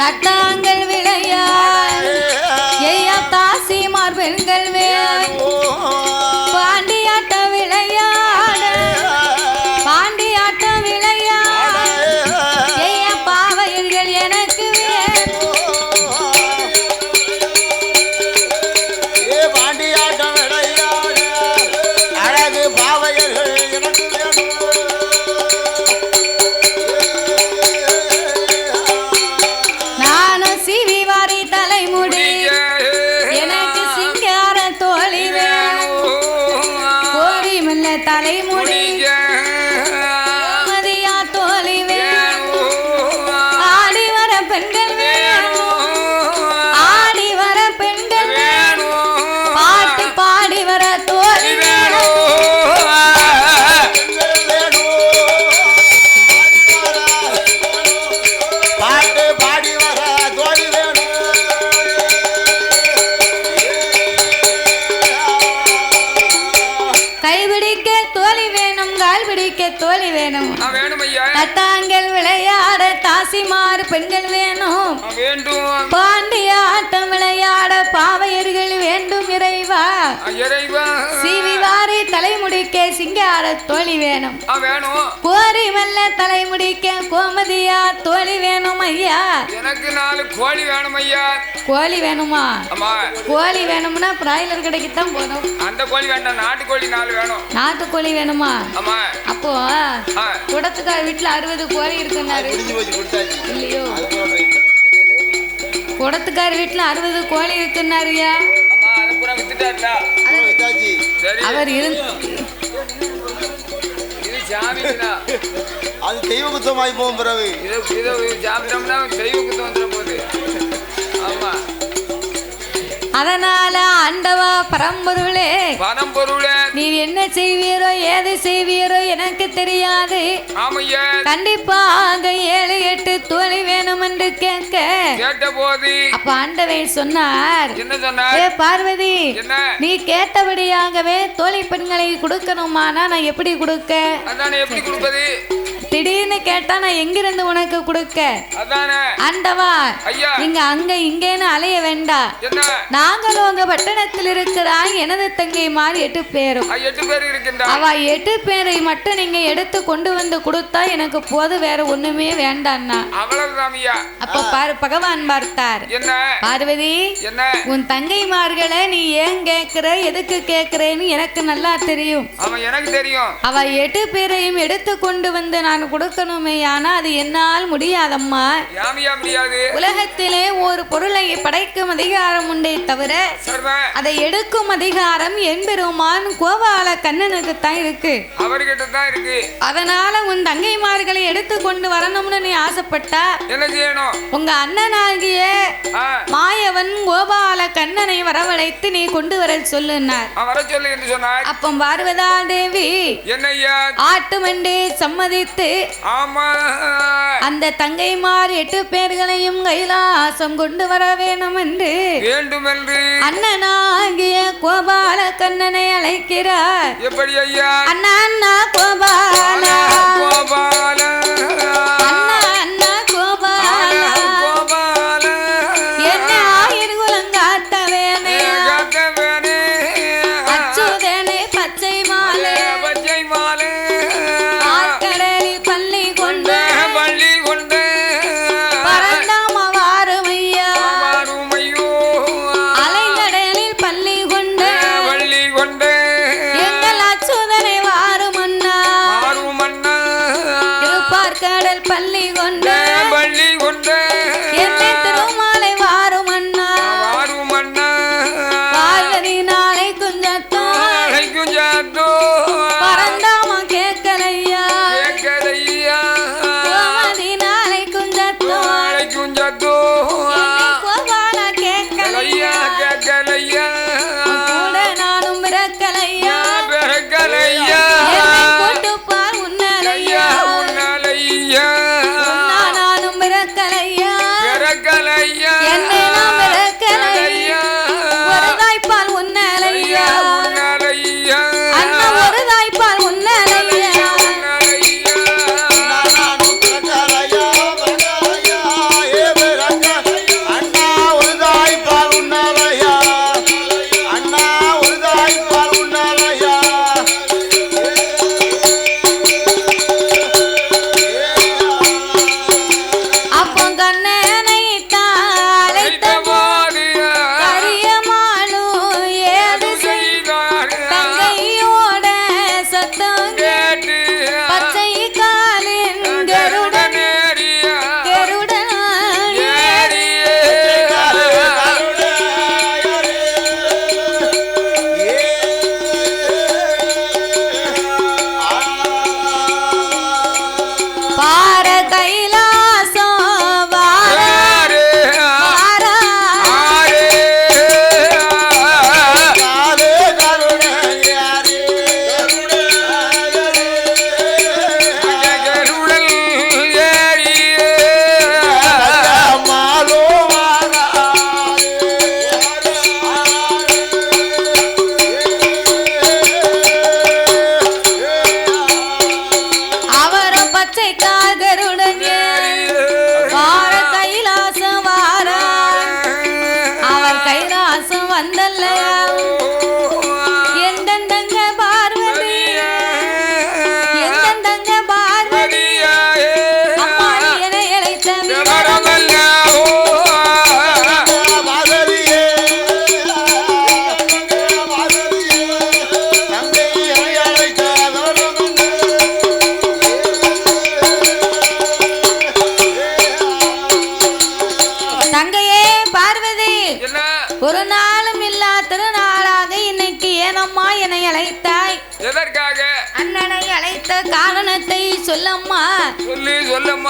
தட்டாங்கள் விளையாடு ஐயா தாசிமார் பெண்கள் வேணும் பிடிக்க தோழி வேணும். தட்டாங்கள் விளையாட தாசிமார் பெண்கள் வேணும். வேண்டும். பாண்டியாட்டம் விளையாட பாவையர்கள் வேண்டும் இறைவா. இறைவா. சீவி வாரி தலைமுடிக்க சிங்கார தோழி வேணும். கோரி மல்ல தலைமுடிக்க கோமதியா தோழி வேணும் ஐயா. எனக்கு நாலு கோழி வேணும் ஐயா. கோழி வேணுமா? கோழி வேணும்னா பிராய்லர் கடைக்கு தான் போகணும். அந்த கோழி வேண்டாம் நாட்டுக்கோழி நாலு வேணும். நாட்டுக்கோழி வேணுமா? ஆமா. அப்போ குடத்துக்கார் வீட்டுல அறுபது கோழி இருக்குன்னாரு. இல்லையோ. குடத்துக்கார் வீட்டுல அறுபது கோழி இருக்குன்னாருயா. அவர் இருந்து இது ஜாமீனா அது தெய்வ குத்தமாய் போகும் பிறகு. இது இது ஜாமீனம்னா தெய்வ குத்தம் வந்துட போகுது. ஆமா அதனால ஆண்டவா பரம்பொருளே பணம் பொருளே நீர் என்ன செய்வீரோ ஏது செய்வீரோ எனக்கு தெரியாது. கண்டிப்பாக ஏழு எட்டு தோழி வேணும் என்று கேட்க. கேட்ட போது அப்ப ஆண்டவன் சொன்னார் என்ன சொன்னார்? ஏ பார்வதி நீ கேட்டபடியாகவே தோழி பெண்களை கொடுக்கணுமானா நான் எப்படி கொடுக்க? எப்படி கொடுப்பது? திடீர்னு கேட்டா நான் எங்கிருந்து உனக்கு கொடுக்க? ஆண்டவா நீங்க அங்க இங்கேன்னு அலைய வேண்டாம் என்ன? நாங்கள் உங்க பட்டணத்தில் இருக்கிறாய் எனது தங்கை மாறி எட்டு பேரும். அவ எட்டு பேரை மட்டும் நீங்க எடுத்து கொண்டு வந்து கொடுத்தா எனக்கு போதும் வேற ஒண்ணுமே வேண்டாம்னா அப்ப பாரு பகவான் பார்த்தார். பார்வதி உன் தங்கைமார்களை நீ ஏன் கேக்குற எதுக்கு கேக்குறேன்னு எனக்கு நல்லா தெரியும். அவ எட்டு பேரையும் எடுத்து கொண்டு வந்து நான் கொடுக்கணுமே ஆனா அது என்னால் முடியாதம்மா. முடியாது. உலகத்திலே ஒரு பொருளை படைக்கும் அதிகாரம் உண்டே தவிர அதை எடுக்கும் அதிகாரம் என்பெருமான் கோபால கண்ணனுக்கு தான் இருக்கு. அவர்கிட்ட தான் இருக்கு. அதனால உன் தங்கைமார்களை எடுத்து கொண்டு வரணும்னு நீ ஆசைப்பட்டா என்ன செய்யணும்? உங்க அண்ணனாகிய மாயவன் கோபால கண்ணனை வரவழைத்து நீ கொண்டு வர சொல்லுனார் வர சொல்லு என்று சொன்னார். அப்போ பார்வதா தேவி என்னய்யா? ஆட்டு மண்டே சம்மதித்து அந்த தங்கைமார் எட்டு பேர்களையும் கைலாசம் கொண்டு வர வேணும் என்று வேண்டும் என்று அண்ணனாகிய கோபால கண்ணனை அழைக்கிறார். எப்படி ஐயா? அண்ணா அண்ணா கோபாலா. கோபால. அண்ணா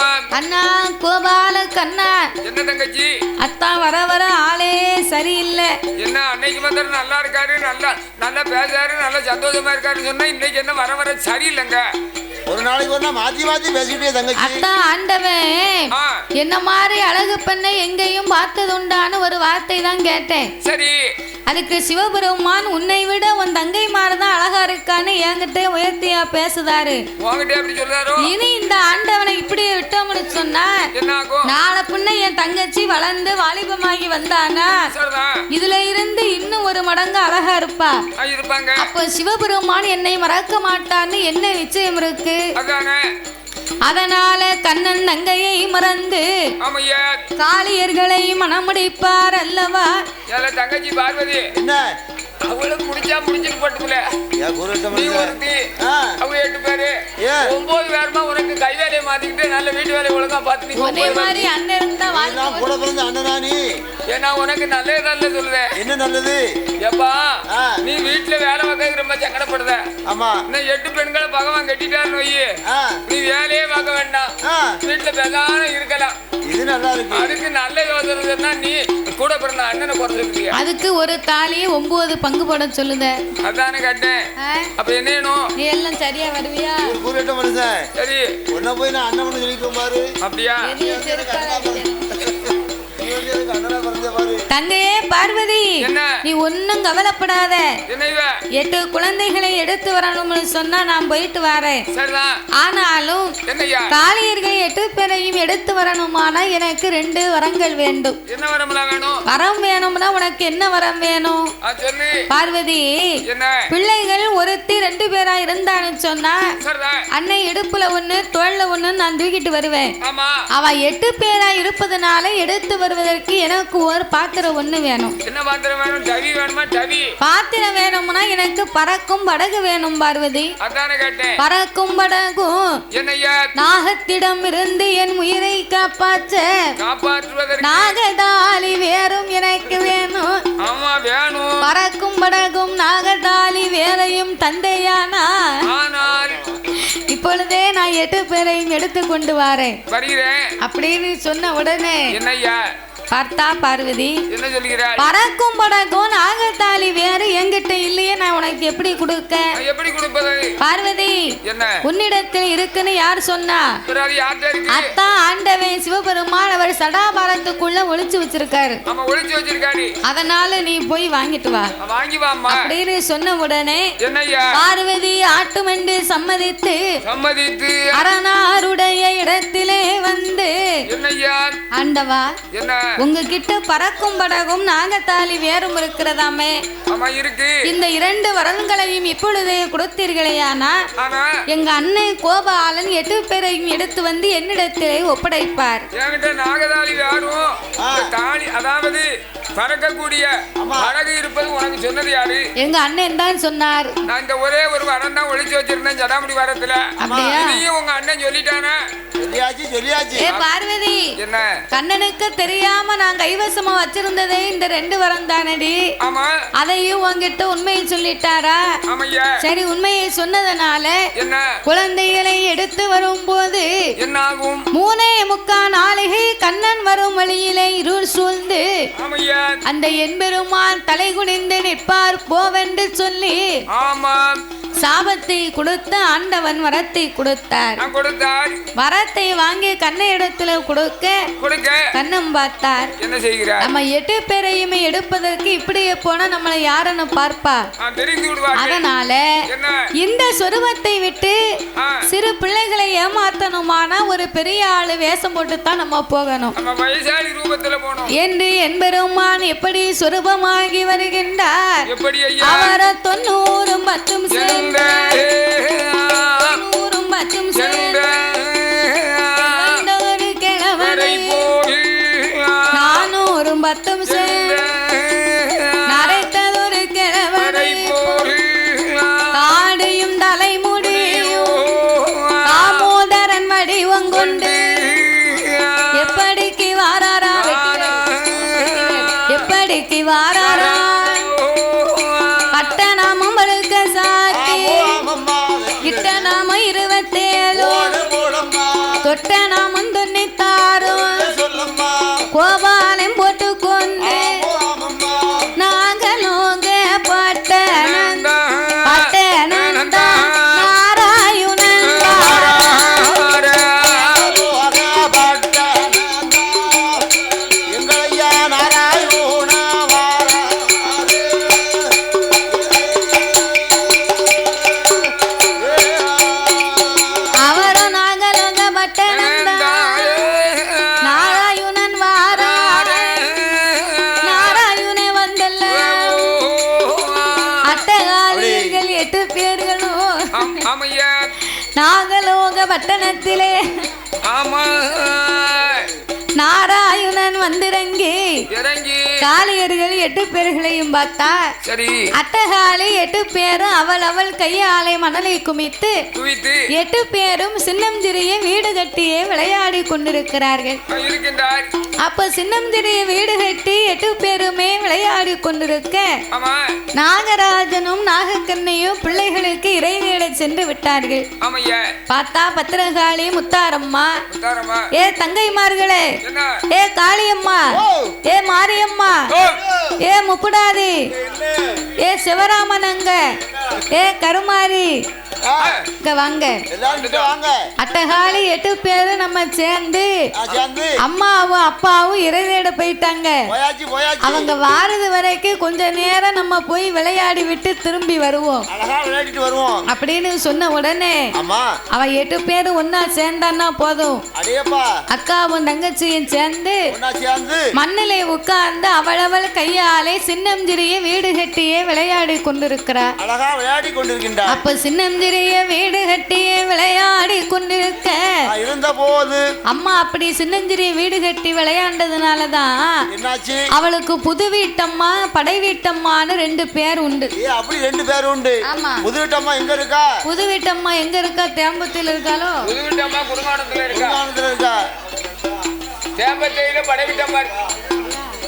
சொல்லம்மா அண்ணா கோபால கண்ணா. என்ன தங்கச்சி? அத்தா வர வர ஆளே சரியில்லை. என்ன அன்னைக்கு வந்தாரு நல்லா இருக்காரு நல்லா நல்லா பேசுறாரு நல்லா சந்தோஷமா இருக்காருன்னு சொன்னா இன்னைக்கு என்ன வர வர சரியில்லைங்க. ஒரு நாளைக்கு நாள் மாத்தி மாத்தி பேசிக்கிட்டே தங்கச்சி. அத்தா ஆண்டவன் ஆ. என்ன மாதிரி அழகு பெண்ணை எங்கேயும் பார்த்ததுண்டான்னு ஒரு வார்த்தை தான் கேட்டேன். சரி. அதுக்கு சிவபெருமான் உன்னை விட உன் தங்கை தான் அழகா இருக்கான்னு என்கிட்ட உயர்த்தியா பேசுதாரு. இனி இந்த ஆண்டவனை இப்படி விட்டோம்னு சொன்னா நாளை பின்ன என் தங்கச்சி வளர்ந்து வாலிபமாகி வந்தானா? இதுல இருந்து இன்னும் ஒரு மடங்கு அழகா இருப்பா. அப்போ சிவபெருமான் என்னை மறக்க மாட்டான்னு என்ன நிச்சயம் இருக்கு? அதனால கண்ணன் தங்கையை மறந்து காளியர்களை மணமுடிப்பார் அல்லவா? ஏல தங்கச்சி பார்வதி. என்ன? அவளும் முடிச்சா ஒருத்தி. ஆ. அவங்க எட்டு பேரு. ஏன்? ஒன்பது பேருமா உனக்கு கை வேலையை மாத்திக்கிட்டு நல்ல வீட்டு வேலையை ஒழுங்கா நீ ஏன்னா உனக்கு நல்லது நல்ல சொல்லுதேன் என்ன நல்லது? எப்பா ஆ. நீ வீட்டுல வேலை பார்க்க ரொம்ப சங்கடப்படுத. ஆமா. இன்னும் எட்டு பெண்களை பகவான் கட்டிட்டாருன்னு வையி நீ வேலையே பார்க்க வேண்டாம். வீட்டுல பேசாம இருக்கலாம். இது நல்லா இருக்கு. அதுக்கு நல்ல யோசனை நீ கூட பிறந்த அண்ணனை குறைச்சிருக்கிய அதுக்கு ஒரு தாலி ஒன்பது பங்கு போட சொல்லுத. அதானே கேட்டேன்? அப்ப என்ன வேணும்? நீ எல்லாம் சரியா வருவியா? ஒரு குருட்ட மனுஷன். சரி. உன்ன போய் நான் அண்ணன் பண்ணி சொல்லிட்டு பாரு. அப்படியா? தங்கையே பார்வதி நீ ஒன்னும் கவலைப்படாத. எட்டு குழந்தைகளை எடுத்து வரணும்னு சொன்னா நான் போயிட்டு வரேன். ஆனாலும் காளியர்கள் எட்டு பேரையும் எடுத்து வரணுமானா எனக்கு ரெண்டு வரங்கள் வேண்டும். வரம் வேணும்னா உனக்கு என்ன வரம் வேணும்? பார்வதி பிள்ளைகள் ஒருத்தி ரெண்டு பேரா இருந்தான்னு சொன்னா அன்னை இடுப்புல ஒண்ணு தோல்ல ஒண்ணு நான் தூக்கிட்டு வருவேன். அவ எட்டு பேரா இருப்பதனால எடுத்து வருவதற்கு எனக்கு ஒரு பாத்திரம் ஒண்ணு வேணும். என்ன பாத்திரம் வேணும்? டவி வேணுமா? டவி பாத்திரம் வேணும்னா எனக்கு பறக்கும் படகு வேணும் பார்வதி. அதானே கேட்டேன். பறக்கும் படகும் என்னய்யா? நாகத்திடம் இருந்து என் உயிரை காப்பாற்ற காப்பாற்றுவதற்கு. நாகதாளி வேறும் எனக்கு வேணும். ஆமா வேணும். பறக்கும் படகும் நாகதாளி வேறையும் தந்தையானா? ஆனால் இப்பொழுதே நான் எட்டு பேரையும் எடுத்து கொண்டு வரேன். அப்படின்னு சொன்ன உடனே என்னய்யா? பார்த்தா பார்வதி. என்ன சொல்கிறாய் பறக்கும் படகும் நாகத்தாளி வேறு என்கிட்ட இல்லையே நான் உனக்கு எப்படி கொடுக்க? எப்படி கொடுப்பது? பார்வதி என்ன? உன்னிடத்தில் இருக்குன்னு யார் சொன்னா? பிறகு யார்கிட்ட இருக்கு? அத்தா ஆண்டவன் சிவபெருமான் அவர் சடாபாரத்துக்குள்ள ஒளிச்சு வச்சிருக்காரு. ஒளிச்சு அதனால நீ போய் வாங்கிட்டு வா. வாங்கி வாம்மா. அப்படின்னு சொன்ன உடனே பார்வதி ஆட்டுமென்று சம்மதித்து சம்மதித்து. அரணாருடைய இடத்திலே வந்து ஆண்டவா என்ன? உங்ககிட்ட பறக்கும் படகும் நாகத்தாலி வேறும் இருக்கிறதாமே. ஆமா இருக்கு. இந்த இரண்டு வரன்களையும் இப்பொழுதே கொடுத்தீர்களேயானா எங்க அண்ணன் கோபாலன் எட்டு பேரையும் எடுத்து வந்து என்னிடத்திலே ஒப்படைப்பார். ஆளி அதாவது பறக்கக்கூடிய படகு இருப்பது உனக்கு சொன்னது யாரு? எங்க அண்ணன் தான் சொன்னார். நான் இந்த ஒரே ஒரு வரம் தான் ஒளிச்சு வச்சிருந்தேன் ஜடாமுடி வரத்துல? இதையும் உங்க அண்ணன் சொல்லிட்டானே? சொல்லியாச்சு சொல்லியாச்சு. ஏ பார்வதி என்ன? கண்ணனுக்கு தெரியாம நான் கைவசமா வச்சிருந்ததே இந்த ரெண்டு வரம் தானடி. அதையும் உன்கிட்ட உண்மையை சொல்லிட்டாரா? சரி உண்மையை சொன்னதுனால குழந்தைகளை எடுத்து வரும்போது மூணே முக்கா நாளிகை கண்ணன் வரும் வழியிலே இருள் சூழ்ந்து அந்த எம்பெருமான் தலை குனிந்து நிற்பார் போவென்று சொல்லி ஆமா சாபத்தை கொடுத்து ஆண்டவன் வரத்தை கொடுத்தார். கொடுத்தார் வரத்தை வாங்கி கண்ணை இடத்துல கொடுக்க கொடுக்க கண்ணம் பார்த்தார். என்ன செய்கிறார் நம்ம எட்டு பேரையுமே எடுப்பதற்கு இப்படியே போனா நம்மளை யாருன்னு பார்ப்பா. அதனால இந்த சொருவத்தை விட்டு சிறு பிள்ளைகளை ஏமாத்தணுமானா ஒரு பெரிய ஆளு வேஷம் போட்டு தான் நம்ம போகணும் என்று என்பெருமான் எப்படி சொரூபமாகி வருகின்றார்? அவர தொண்ணூறும் பத்தும் சேர்ந்த பத்தும் நரைத்ததொரு கிழவனை. தாடியும் தலைமுடியும் தாமோதரன் வடிவம் கொண்டு எப்படிக்கு வாராரா எப்படிக்கு வாராரா இறங்கி காளியர்கள் எட்டு பேர்களையும் பார்த்தா சரி. அட்டகாலி எட்டு பேரும் அவள் அவள் கையாலை மணலை குமித்து குவித்து எட்டு பேரும் சின்னஞ்சிறிய வீடு கட்டியே விளையாடி கொண்டிருக்கிறார்கள். இருக்கின்றார். அப்ப சின்னஞ்சிறிய வீடு கட்டி எட்டு பேருமே விளையாடி கொண்டிருக்க ஆமா. நாகராஜனும் நாகக்கண்ணையும் பிள்ளைகளுக்கு இறைவேட சென்று விட்டார்கள். ஆமையா. பார்த்தா பத்திரகாளி முத்தாரம்மா. உத்தாரமா ஏ தங்கைமார்களே. ஏ காளியம்மா. ஏ மாரியம்மா. ஏ முப்புடாதி ஏ சிவராமன் அங்க. ஏ கருமாரி. இங்க வாங்க. அட்டகாளி எட்டு பேரும் நம்ம சேர்ந்து அம்மாவும் அப்பாவும் இறைவேட போயிட்டாங்க. அவங்க வாரது வரைக்கும் கொஞ்ச நேரம் நம்ம போய் விளையாடி விட்டு திரும்பி வருவோம். அப்படின்னு சொன்ன உடனே ஆமா அவ எட்டு பேரும் ஒன்னா சேர்ந்தான்னா போதும். அக்காவும் தங்கச்சியும் சேர்ந்து மண்ணிலே உட்கார்ந்து அவளவள் கையாலே சின்னஞ்சிறிய வீடு கட்டியே விளையாடி கொண்டிருக்கிறார் அழகா விளையாடி சின்னஞ்சிறிய வீடு கட்டியே விளையாடி கொண்டிருக்க. இருந்த போது அம்மா அப்படி சின்னஞ்சிறிய வீடு கட்டி விளையாண்டதுனாலதான் என்னாச்சு? அவளுக்கு புது வீட்டம்மா படை வீட்டம்மான்னு ரெண்டு பேர் உண்டு. அப்படி ரெண்டு பேர் உண்டு. ஆமா. புதுவிட்டம்மா எங்க இருக்கா? புது வீட்டம்மா எங்க இருக்கா? தேம்பத்தில் இருக்காளோ? குடும்பத்துல இருக்கா? குடும்பத்துல இருக்கா? தேம்பத்தையில படவிட்டம்மா இருக்கா?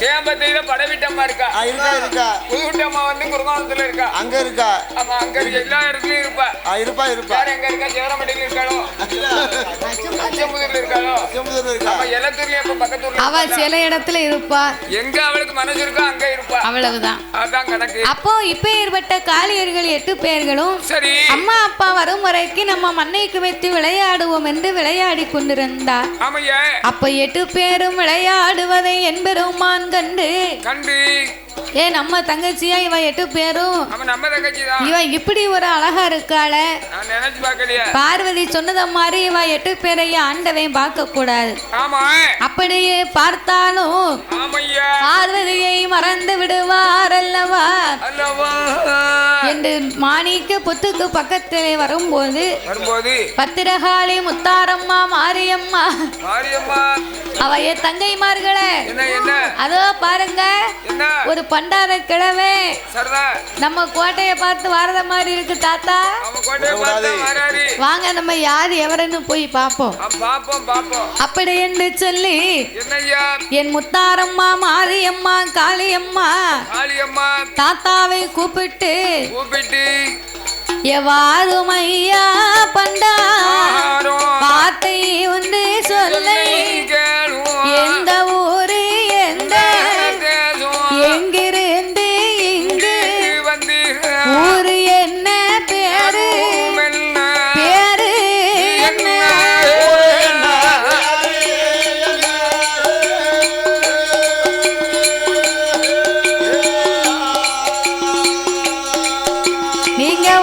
படவிட்டம்மா இருக்கா? ஆ, இருக்கா இருக்கா. புதுவிட்டம்மா வந்து குருகானத்துல இருக்கா? அங்க இருக்கா? ஆமா அங்க இருக்க எல்லா இடத்துலயும் இருப்பா. ஆ, இருப்பா இருப்பா. எங்க இருக்கா? சிவராமட்டில இருக்காளோ? அச்சம்புதூர்ல இருக்காளோ? செம்புதூர்ல இருக்கா? நம்ம எல்லாத்தூர்லயும் இப்ப பக்கத்தூர்ல அவ சில இடத்துல இருப்பா. எங்க அவளுக்கு மனசு இருக்கோ அங்க இருப்பா. அவ்வளவுதான். அதான் கணக்கு. அப்போ இப்ப ஏற்பட்ட காளியர்கள் எட்டு பேர்களும் சரி. அம்மா அப்பா வரும் வரைக்கும் நம்ம மண்ணைக்கு வைத்து விளையாடுவோம் என்று விளையாடி கொண்டிருந்தார். அப்ப எட்டு பேரும் விளையாடுவதை என்பெருமான் கண்டு கண்டு ஏ நம்ம தங்கச்சியா? இவ எட்டு பேரும். இவ இப்படி ஒரு அழகா இருக்காள. பார்வதி சொன்னத மாதிரி இவ எட்டு பேரையும் ஆண்டவன் பார்க்க கூடாது ஆமா. அப்படியே பார்த்தாலும் பார்வதியை மறந்து விடுவார் அல்லவா? என்று மாணிக்க புத்துக்கு பக்கத்திலே வரும்போது வரும்போது பத்திரகாளி முத்தாரம்மா மாரியம்மா மாரியம்மா. அவ தங்கைமார்களே. என்ன என்ன? அதோ பாருங்க. என்ன? ஒரு பண்டார சரிதா நம்ம கோட்டையை பார்த்து வரத மாதிரி இருக்கு தாத்தா. அவன் கோட்டையை பார்த்து வராரு வாங்க நம்ம யார் எவருன்னு போய் பார்ப்போம். ஆ, பாப்போம் பாப்போம் அப்படி என்று சொல்லி என்னய்யா? என் முத்தாரம்மா மாரியம்மா காளியம்மா காளியம்மா. தாத்தாவை கூப்பிட்டு கூப்பிட்டு எவ்வாறும் ஐயா பண்டா? வார்த்தை ஒன்று சொல்லை. எந்த ஊர்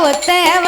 ಒತ್ತವ